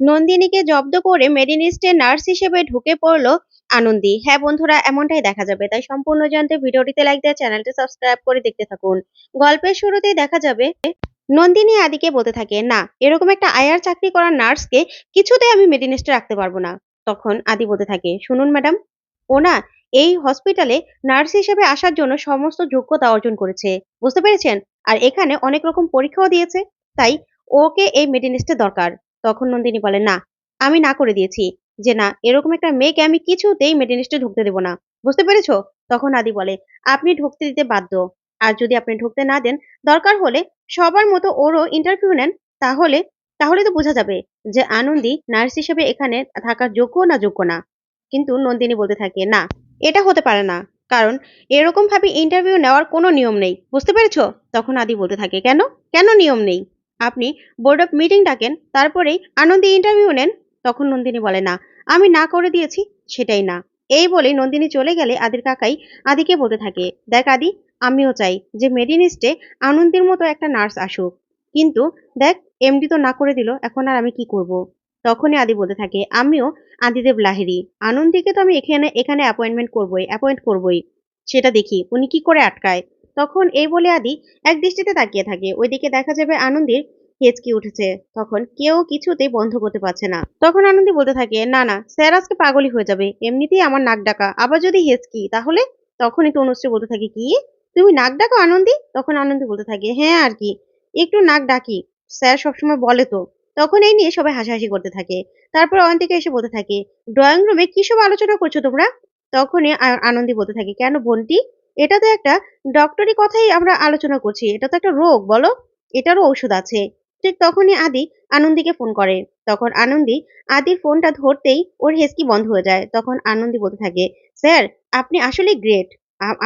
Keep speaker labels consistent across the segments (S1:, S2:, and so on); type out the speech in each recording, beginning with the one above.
S1: নন্দিনীকে জব্দ করে মেডিনিস্টে নার্স হিসেবে ঢুকে পড়ল আনন্দী। হ্যাঁ বন্ধুরা, এমনটাই দেখা যাবে। তাই সম্পূর্ণ জানতে ভিডিওটিতে লাইক দিয়ে চ্যানেলটি সাবস্ক্রাইব করে দেখতে থাকুন। গল্পের শুরুতেই দেখা যাবে, নন্দিনী আদিকে বলতে থাকে, না, এরকম একটা আয়ার চাকরি করা নার্সকে কিছুতে আমি মেডিনিস্টে রাখতে পারব না। তখন আদি বলতে থাকে, শুনুন ম্যাডাম ও না এই হসপিটালে নার্স হিসেবে আসার জন্য সমস্ত যোগ্যতা অর্জন করেছে। বুঝতে পেরেছেন? আর এখানে অনেক রকম পরীক্ষাও দিয়েছে। তাই ওকে এই মেডিনিস্টে দরকার। তখন নন্দিনী বলে, না, আমি না করে দিয়েছি। যে না, এরকম একটা মেয়েকে আমি কিছুতেই মেডিনিস্টে ঢুকতে দেবো না। বুঝতে পেরেছ? তখন আদি বলে, আপনি ঢুকতে দিতে বাধ্য। আর যদি আপনি ঢুকতে না দেন, দরকার হলে সবার মতো ওরও ইন্টারভিউ নেন, তাহলে তাহলে তো বোঝা যাবে যে আনন্দী নার্স হিসেবে এখানে থাকার যোগ্য না যোগ্য না। কিন্তু নন্দিনী বলতে থাকে, না, এটা হতে পারে না। কারণ এরকম ভাবে ইন্টারভিউ নেওয়ার কোনো নিয়ম নেই। বুঝতে পেরেছ? তখন আদি বলতে থাকে, কেন? কেন নিয়ম নেই? আপনি বোর্ড অফ মিটিং ডাকেন, তারপরেই আনন্দী ইন্টারভিউ নেন। তখন নন্দিনী বলে, না, আমি না করে দিয়েছি, সেটাই না। এই বলে নন্দিনী চলে গেলে আদির কাকাই আদিকে বলতে থাকে, দেখ আদি, আমিও চাই যে মেডিনিস্টে আনন্দের মতো একটা নার্স আসুক। কিন্তু দেখ এমডি তো না করে দিল, এখন আর আমি কি করব? তখনই আদি বলতে থাকে, আমিও আদিদেব লাহিরি আনন্দীকে তো আমি এখানে এখানে অ্যাপয়েন্টমেন্ট করবই অ্যাপয়েন্ট করবই। সেটা দেখি, উনি কি করে আটকায়? তখন এই বলে আদি এক দৃষ্টিতে তাকিয়ে থাকে। ওইদিকে দেখা যাবে আনন্দীর হেঁচকি উঠেছে। তখন কেউ কিছুতেই বন্ধ করতে পারছে না। তখন আনন্দী বলতে থাকে, না না, স্যার আজকে পাগলই হয়ে যাবে। এমনিতেই আমার নাক ডাকা। আবার যদি হেঁচকি, তাহলে? তখনই তনুশ্রী বলতে থাকে, কি? তুমি নাক ডাকো আনন্দী? তখন আনন্দী বলতে থাকে হ্যাঁ আর কি। একটু নাক ডাকি। স্যার সবসময় বলে তো। তখন এই নিয়ে সবাই হাসাহাসি করতে থাকে। তারপর অয়ন্তিকা এসে বলতে থাকে, ড্রয়িং রুমে কি সব আলোচনা করছ তোমরা? তখনই আনন্দী বলতে থাকে, কেন বোনটি? এটা তো একটা ডক্টরি কথাই আমরা আলোচনা করছি। এটা তো একটা রোগ, বলো? এটারও ঔষধ আছে। ঠিক তখনই আদি আনন্দীকে ফোন করে। তখন আনন্দী আদির ফোনটা ধরতেই ওর হেসকি বন্ধ হয়ে যায়। তখন আনন্দী বলতে থাকে, স্যার, আপনি আসলে গ্রেট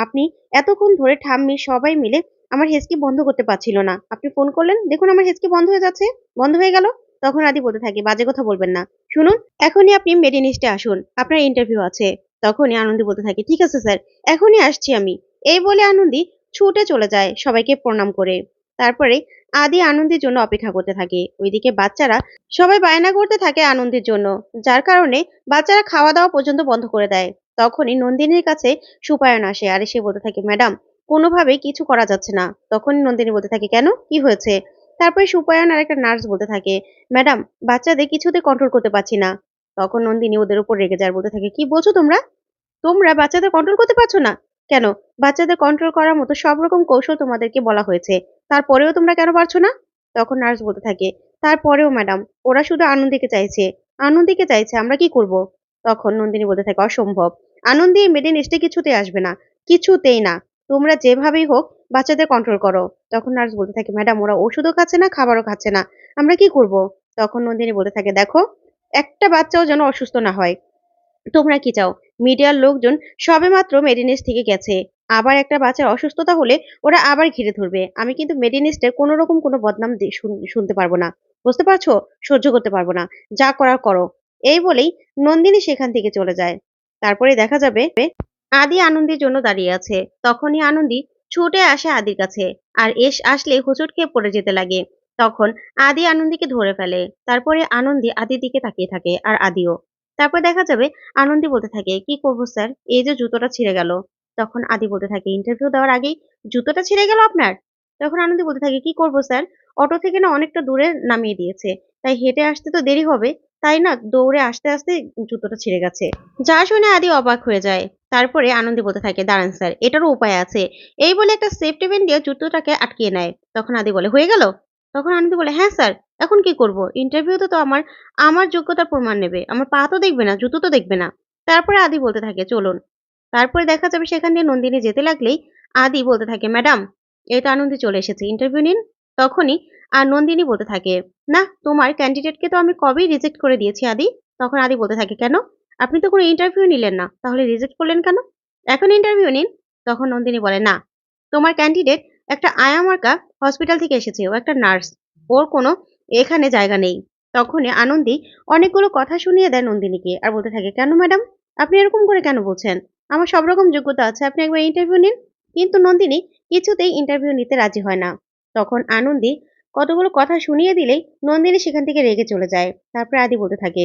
S1: আপনি এতক্ষণ ধরে ঠাম্মি সবাই মিলে আমার হেসকি বন্ধ করতে পারছিল না। আপনি ফোন করলেন? দেখুন আমার হেসকি বন্ধ হয়ে যাচ্ছে। বন্ধ হয়ে গেল? তখন আদি বলতে থাকে, বাজে কথা বলবেন না। শুনুন, এখনই আপনি মেডিনিস্টে আসুন। আপনার ইন্টারভিউ আছে। তখনই আনন্দী বলতে থাকে, ঠিক আছে, স্যার। এখনই আসছি আমি। এই বলে আনন্দী ছুটে চলে যায় সবাইকে প্রণাম করে। তারপরে আদি আনন্দের জন্য অপেক্ষা করতে থাকে। ওইদিকে বাচ্চারা সবাই বায়না করতে থাকে আনন্দের জন্য, যার কারণে বাচ্চারা খাওয়া দাওয়া পর্যন্ত বন্ধ করে দেয়। তখনই নন্দিনীর কাছে সুপায়ন আসে আর সে বলতে থাকে, ম্যাডাম, কোনোভাবেই কিছু করা যাচ্ছে না। তখনই নন্দিনী বলতে থাকে, কেন? কি হয়েছে? তারপরে সুপায়ন আর একটা নার্স বলতে থাকে, ম্যাডাম, বাচ্চাদের কিছুতে কন্ট্রোল করতে পারছি না। তখন নন্দিনী ওদের উপর রেগে যায় বলতে থাকে, কি বলছো তোমরা? তোমরা বাচ্চাদের কন্ট্রোল করতে পারছ না? কেন? বাচ্চাদের কন্ট্রোল করার মতো সব রকম কৌশল তোমাদেরকে বলা হয়েছে। তারপরেও তোমরা কেন পারছ না? তখন নার্স বলতে থাকে, তারপরেও ম্যাডাম ওরা শুধু আনন্দীকে চাইছে। আনন্দীকে চাইছে, আমরা কি করব? তখন নন্দিনী বলতে থাকে, অসম্ভব। আনন্দী মেডেন এসে কিছুতেই আসবে না। কিছুতেই না। তোমরা যেভাবেই হোক বাচ্চাদের কন্ট্রোল করো। তখন নার্স বলতে থাকে ম্যাডাম ওরা ওষুধও খাচ্ছে না, খাবারও খাচ্ছে না। আমরা কি করব? তখন নন্দিনী বলতে থাকে, দেখো, একটা বাচ্চাও যেন অসুস্থ না হয়। তোমরা কি চাও? মিডিয়ার লোকজন সবেমাত্র মেডিনেস থেকে গেছে। আবার একটা বাচ্চার অসুস্থতা হলে ওরা আবার ঘিরে ধরবে। আমি কিন্তু মেডিনিস্টের কোনো রকম কোনো বদনাম শুনতে পারব না। বুঝতে পারছ? সহ্য করতে পারব না। যা করার করো। এই বলেই নন্দিনী সেখান থেকে চলে যায়। তারপরে দেখা যাবে আদি আনন্দের জন্য দাঁড়িয়ে আছে। তখনই আনন্দি ছুটে আসে আদির কাছে আর এস আসলে হোঁচট খেয়ে পড়ে যেতে লাগে। তখন আদি আনন্দীকে ধরে ফেলে। তারপরে আনন্দি আদির দিকে তাকিয়ে থাকে আর আদিও। তারপর দেখা যাবে আনন্দি বলতে থাকে, কি করব স্যার? এই যে জুতোটা ছিঁড়ে গেল। তখন আদি বলতে থাকে ইন্টারভিউ দেওয়ার আগেই জুতোটা ছিঁড়ে গেল আপনার? তখন আনন্দি বলতে থাকে, কি করব স্যার? অটো থেকে না অনেকটা দূরে নামিয়ে দিয়েছে, তাই হেঁটে আসতে তো দেরি হবে, তাই না দৌড়ে আসতে আসতে জুতোটা ছিঁড়ে গেছে। যা শুনে আদি অবাক হয়ে যায়। তারপরে আনন্দি বলতে থাকে, দাঁড়ান স্যার, এটারও উপায় আছে। এই বলে একটা সেফটি পেন দিয়ে জুতোটাকে আটকিয়ে নেয়। তখন আদি বলে, হয়ে গেল? তখন আনন্দি বলে হ্যাঁ স্যার। এখন কি করব? ইন্টারভিউতে তো আমার আমার যোগ্যতার প্রমাণ নেবে। আমার পা তো দেখবে না, জুতো তো দেখবে না। তারপরে আদি বলতে থাকে, চলুন। তারপরে দেখা যাবে সেখান দিয়ে নন্দিনী যেতে লাগলেই আদি বলতে থাকে, ম্যাডাম তো আনন্দি চলে এসেছে ইন্টারভিউ নিন। তখনই আর নন্দিনী বলতে থাকে, না, তোমার ক্যান্ডিডেটকে তো আমি কবেই রিজেক্ট করে দিয়েছি আদি। তখন আদি বলতে থাকে, কেন? আপনি তো কোনো ইন্টারভিউ নিলেন না, তাহলে রিজেক্ট করলেন কেন? এখন ইন্টারভিউ নিন। তখন নন্দিনী বলে, না, তোমার ক্যান্ডিডেট একটা আয়ামার্কা হসপিটাল থেকে এসেছে, ও একটা নার্স ওর কোনো এখানে জায়গা নেই। তখনই আনন্দী অনেকগুলো কথা শুনিয়ে দেয় নন্দিনীকে আর বলতে থাকে, কেন ম্যাডাম? আপনি এরকম করে কেন বলছেন? আমার সব রকম যোগ্যতা আছে, আপনি একবার ইন্টারভিউ নিন। কিন্তু নন্দিনী কিছুতেই ইন্টারভিউ নিতে রাজি হয় না। তখন আনন্দী কতগুলো কথা শুনিয়ে দিলেই নন্দিনী সেখান থেকে রেগে চলে যায়। তারপরে আদি বলতে থাকে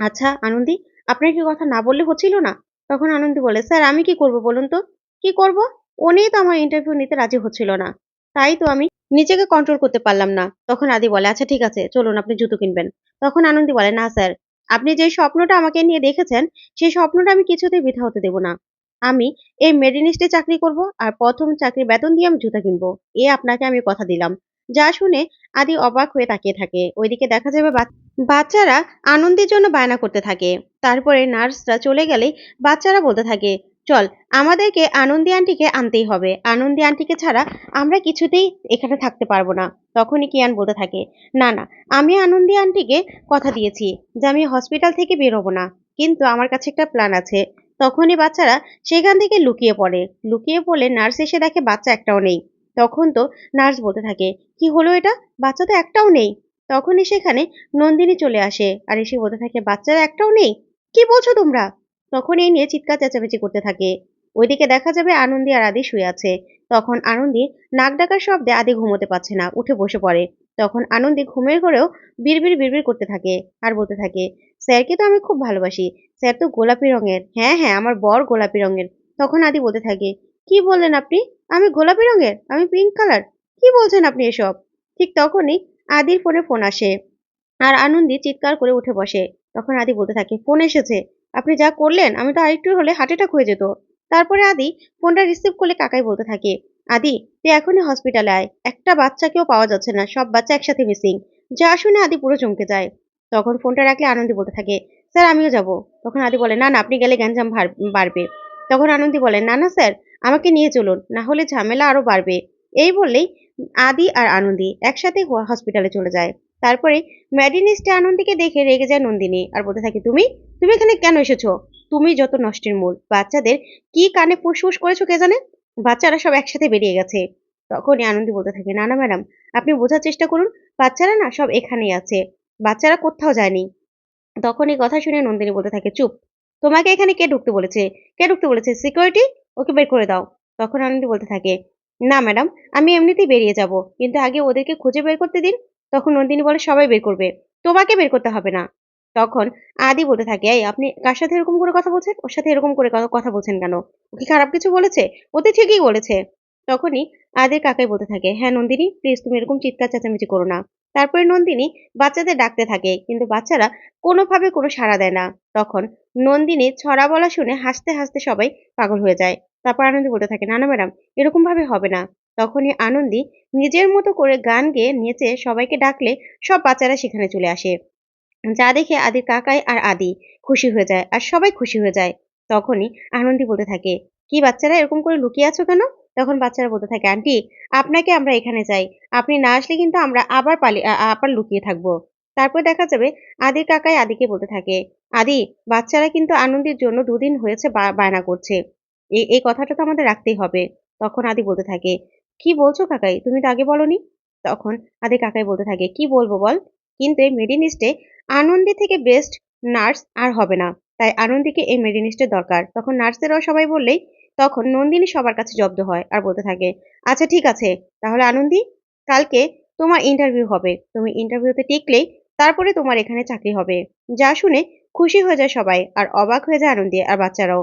S1: আচ্ছা আনন্দি, আপনার কি কথা না বললে হচ্ছিল না? তখন আনন্দি বলে, স্যার, আমি কি করব বলুন তো? কি করব? উনিই তো আমার ইন্টারভিউ নিতে রাজি হচ্ছিল না। তাই তো আমি নিজেকে কন্ট্রোল করতে পারলাম না। তখন আদি বলে আচ্ছা ঠিক আছে, চলুন, আপনি জুতো কিনবেন। তখন আনন্দি বলে, না, স্যার, আপনি যে স্বপ্নটা আমাকে নিয়ে দেখেছেন, সেই স্বপ্নটা আমি কিছুতেই বৃথা হতে দেব না। আমি এই মেডিনিস্টে চাকরি করব আর প্রথম চাকরির বেতন দিয়ে আমি জুতা কিনবো। এ আপনাকে আমি কথা দিলাম। যা শুনে আদি অবাক হয়ে তাকিয়ে থাকে। ওইদিকে দেখা যাবে বাচ- বাচ্চারা আনন্দের জন্য বায়না করতে থাকে। তারপরে নার্সরা চলে গেলে বাচ্চারা বলতে থাকে চল, আমাদেরকে আনন্দি আন্টিকে আনতেই হবে। আনন্দি আন্টিকে ছাড়া আমরা কিছুতেই এখানে থাকতে পারব না। তখনই কিয়ান বলতে থাকে, না না, আমি আনন্দি আন্টিকে কথা দিয়েছি যে আমি হসপিটাল থেকে বেরোবো না। কিন্তু আমার কাছে একটা প্ল্যান আছে। তখনই বাচ্চারা সেখান থেকে লুকিয়ে পড়ে। লুকিয়ে পড়লে নার্স এসে দেখে বাচ্চা একটাও নেই। তখন তো নার্স বলতে থাকে, কি হলো এটা? বাচ্চা তো একটাও নেই। তখনই সেখানে নন্দিনী চলে আসে আর এসে বলতে থাকে, বাচ্চারা একটাও নেই? কি বলছো তোমরা? তখন এই নিয়ে চিৎকার চেঁচামেচি করতে থাকে। ওইদিকে দেখা যাবে আনন্দি আর আদি শুয়ে আছে। তখন আনন্দি নাক ডাকার শব্দে আদি ঘুমোতে পারছে না, উঠে বসে পড়ে। তখন আনন্দি ঘুমের ঘরেও বিড়বিড় বিড়বিড় করতে থাকে আর বলতে থাকে, স্যারকে তো আমি খুব ভালোবাসি। স্যার তো গোলাপি রঙের। হ্যাঁ হ্যাঁ আমার বর গোলাপি রঙের। তখন আদি বলতে থাকে, কি বললেন আপনি? আমি গোলাপি রঙের? আমি পিঙ্ক কালার? কি বলছেন আপনি এসব? ঠিক তখনই আদির ফোনে ফোন আসে আর আনন্দি চিৎকার করে উঠে বসে। তখন আদি বলতে থাকে, ফোন এসেছে। আপনি যা করলেন, আমি তো আরেকটু হলে হার্ট অ্যাটাক হয়ে যেত। তারপরে আদি ফোনটা রিসিভ করলে কাকাই বলতে থাকে, আদি, তুই এখনই হসপিটালে আয়, একটা বাচ্চাকেও পাওয়া যাচ্ছে না, সব বাচ্চা একসাথে মিসিং যা শুনে আদি পুরো চমকে যায়। তখন ফোনটা রাখলে আনন্দি বলতে থাকে, স্যার, আমিও যাব। তখন আদি বলে, না না, আপনি গেলে গ্যাঞ্জাম বাড়বে। তখন আনন্দি বলে, না না, স্যার, আমাকে নিয়ে চলুন, না হলে ঝামেলা আরও বাড়বে। এই বললেই আদি আর আনন্দি একসাথে হসপিটালে চলে যায়। তারপরে ম্যাডিনিস্টে আনন্দীকে দেখে রেগে যায় নন্দিনী আর বলতে থাকে, তুমি? তুমি এখানে কেন এসেছ? তুমি যত নষ্টের মূল। বাচ্চাদের কি কানে ফুসফুস করেছ কে জানে? বাচ্চারা সব একসাথে বেরিয়ে গেছে। তখনই আনন্দি বলতে থাকে, না না, ম্যাডাম, আপনি বোঝার চেষ্টা করুন, বাচ্চারা না সব এখানেই আছে। বাচ্চারা কোথাও যায়নি। তখন এই কথা শুনে নন্দিনী বলতে থাকে, চুপ, তোমাকে এখানে কে ঢুকতে বলেছে? কে ঢুকতে বলেছে? সিকিউরিটি ওকে বের করে দাও। তখন আনন্দি বলতে থাকে, না, ম্যাডাম, আমি এমনিতেই বেরিয়ে যাব, কিন্তু আগে ওদেরকে খুঁজে বের করতে দিন তখন নন্দিনী বলে, সবাই বের করবে। তোমাকে বের করতে হবে না। তখন আদি বলতে থাকে, এই, আপনি কার সাথে এরকম করে কথা বলছেন? ওর সাথে এরকম করে কথা বলছেন কেন? ও কি খারাপ কিছু বলেছে? ও তো ঠিকই বলেছে। তখনই আদির কাকাই বলতে থাকে হ্যাঁ নন্দিনী প্লিজ তুমি এরকম চিৎকার, চেঁচামেচি করো না। তারপরে নন্দিনী বাচ্চাদের ডাকতে থাকে, কিন্তু বাচ্চারা কোনোভাবে কোনো সাড়া দেয় না। তখন নন্দিনী ছড়া বলা শুনে হাসতে হাসতে সবাই পাগল হয়ে যায়। তারপর আনন্দ বলতে থাকে, না না ম্যাডাম এরকম ভাবে হবে না। তখনই আনন্দি নিজের মতো করে গান গেয়ে নেচে সবাইকে ডাকলে সব বাচ্চারা সেখানে চলে আসে। যা দেখে আদির কাকাই আর আদি খুশি হয়ে যায় আর সবাই খুশি হয়ে যায়। তখনই আনন্দি বলতে থাকে, কি বাচ্চারা এরকম করে লুকিয়ে আছো কেন? তখন বাচ্চারা বলতে থাকে, আন্টি, আপনাকে আমরা এখানে চাই। আপনি না আসলে কিন্তু আমরা আবার পালি আবার লুকিয়ে থাকব। তারপর দেখা যাবে আদির কাকাই আদিকে বলতে থাকে, আদি, বাচ্চারা কিন্তু আনন্দের জন্য দুদিন হয়েছে বায়না করছে। এই কথাটা তো আমাদের রাখতেই হবে। তখন আদি বলতে থাকে কি বলছো কাকাই? তুমি তো আগে বলনি। তখন আদি কাকাই বলতে থাকে, কি বলব বল? কিন্তু এই মেডিনিস্টে আনন্দী থেকে বেস্ট নার্স আর হবে না। তাই আনন্দীকে এই মেডিনিস্টের দরকার। তখন নার্সেরাও সবাই বললেই তখন নন্দিনী সবার কাছে জব্দ হয় আর বলতে থাকে আচ্ছা ঠিক আছে, তাহলে আনন্দী, কালকে তোমার ইন্টারভিউ হবে। তুমি ইন্টারভিউতে টিকলেই তারপরে তোমার এখানে চাকরি হবে। যা শুনে খুশি হয়ে যায় সবাই আর অবাক হয়ে যায় আনন্দী আর বাচ্চারাও।